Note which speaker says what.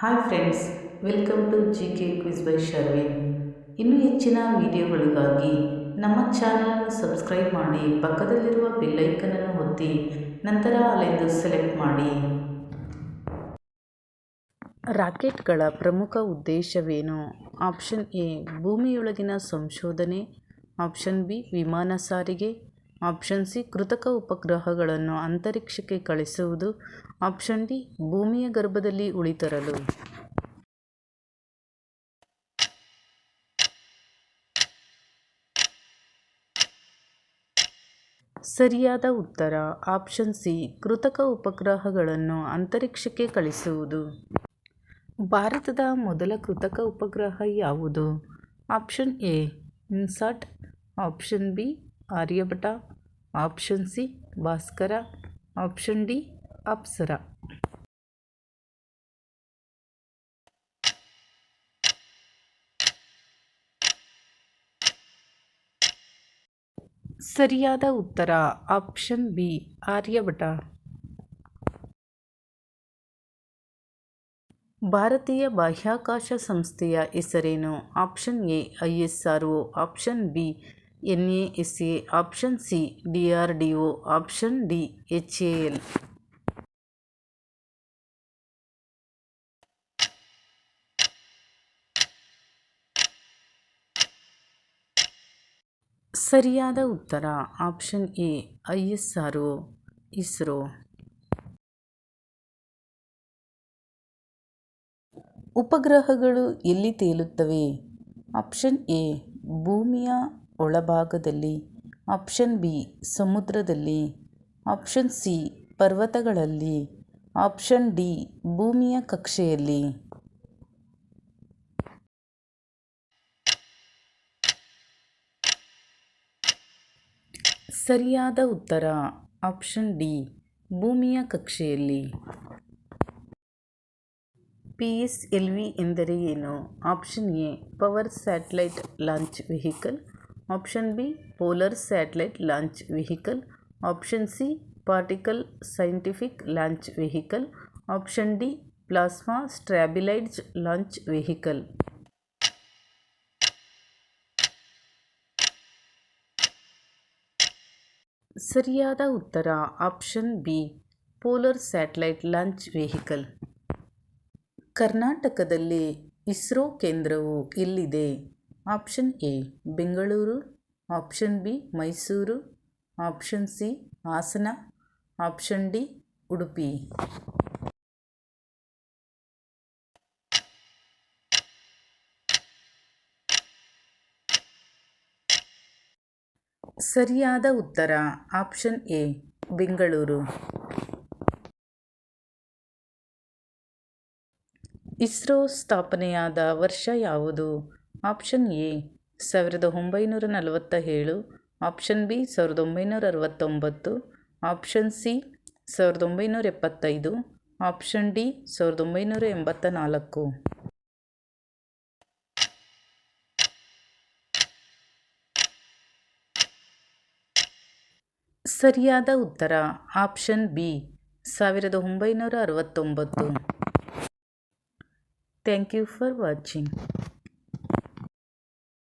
Speaker 1: Hi friends welcome to G K quiz by Sharvin ಇನ್ನೂ ಹೆಚ್ಚಿನ ವಿಡಿಯೋಗಳಿಗಾಗಿ ನಮ್ಮ ಚಾನಲನ್ನು ಸಬ್ಸ್ಕ್ರೈಬ್ ಮಾಡಿ, ಪಕ್ಕದಲ್ಲಿರುವ ಬೆಲ್ಲೈಕನನ್ನು ಒತ್ತಿ, ನಂತರ ಅಲ್ಲಿಂದು ಸೆಲೆಕ್ಟ್ ಮಾಡಿ. ರಾಕೆಟ್ಗಳ ಪ್ರಮುಖ ಉದ್ದೇಶವೇನು? ಆಪ್ಷನ್ ಎ ಭೂಮಿಯೊಳಗಿನ ಸಂಶೋಧನೆ. ಆಪ್ಷನ್ ಬಿ ವಿಮಾನ ಸಾರಿಗೆ. ಆಪ್ಷನ್ ಸಿ, ಕೃತಕ ಉಪಗ್ರಹಗಳನ್ನು ಅಂತರಿಕ್ಷಕ್ಕೆ ಕಳಿಸುವುದು. ಆಪ್ಷನ್ ಡಿ, ಭೂಮಿಯ ಗರ್ಭದಲ್ಲಿ ಉಳಿತರಲು. ಸರಿಯಾದ ಉತ್ತರ. ಆಪ್ಷನ್ ಸಿ, ಕೃತಕ ಉಪಗ್ರಹಗಳನ್ನು ಅಂತರಿಕ್ಷಕ್ಕೆ ಕಳಿಸುವುದು. ಭಾರತದ ಮೊದಲ ಕೃತಕ ಉಪಗ್ರಹ ಯಾವುದು? Option A INSAT option B, Aryabhata. Option C, Bhaskara. Option D, Apsara. ಸರಿಯಾದ ಉತ್ತರ, ಆಪ್ಷನ್ ಬಿ ಆರ್ಯಭಟ ಭಾರತೀಯ ಬಾಹ್ಯಾಕಾಶ ಸಂಸ್ಥೆಯ ಹೆಸರೇನು? Option A, I S R O option B N A S A option C D R D O option D H A L ಸರಿಯಾದ ಉತ್ತರ, option A I S R ISRO. ಉಪಗ್ರಹಗಳು ಎಲ್ಲಿ ತೇಲುತ್ತವೆ? Option A, ಭೂಮಿಯ ಒಳಭಾಗದಲ್ಲಿ, option B ಸಮುದ್ರದಲ್ಲಿ, option C ಪರ್ವತಗಳಲ್ಲಿ, option D ಭೂಮಿಯ ಕಕ್ಷೆಯಲ್ಲಿ. ಸರಿಯಾದ ಉತ್ತರ, ಆಪ್ಷನ್ ಡಿ ಭೂಮಿಯ ಕಕ್ಷೆಯಲ್ಲಿ. ಪಿ ಎಸ್ ಎಲ್ ವಿ ಎಂದರೆ ಏನು? Option A, power satellite launch vehicle. Option B polar satellite launch vehicle option C particle scientific launch vehicle option D plasma stabilised launch vehicle ಸರಿಯಾದ ಉತ್ತರ option B polar satellite launch vehicle ಕರ್ನಾಟಕದಲ್ಲಿ ಇಸ್ರೋ ಕೇಂದ್ರವು ಎಲ್ಲಿದೆ option A Bengaluru option B Mysuru option C Hassan option D Udupi ಸರಿಯಾದ ಉತ್ತರ option A Bengaluru ISRO ಸ್ಥಾಪನೆಯಾದ ವರ್ಷ ಯಾವುದು? ಆಪ್ಷನ್ ಎ, ಸಾವಿರದ ಒಂಬೈನೂರ ನಲವತ್ತ ಏಳು ಆಪ್ಷನ್ ಬಿ, ಸಾವಿರದ ಒಂಬೈನೂರ ಅರವತ್ತೊಂಬತ್ತು. ಆಪ್ಷನ್ ಸಿ, ಸಾವಿರದ ಒಂಬೈನೂರ ಎಪ್ಪತ್ತೈದು. ಆಪ್ಷನ್ ಡಿ, ಸಾವಿರದ ಒಂಬೈನೂರ ಎಂಬತ್ತ ನಾಲ್ಕು ಸರಿಯಾದ ಉತ್ತರ, ಆಪ್ಷನ್ ಬಿ, ಸಾವಿರದ ಒಂಬೈನೂರ ಅರವತ್ತೊಂಬತ್ತು. Thank you for watching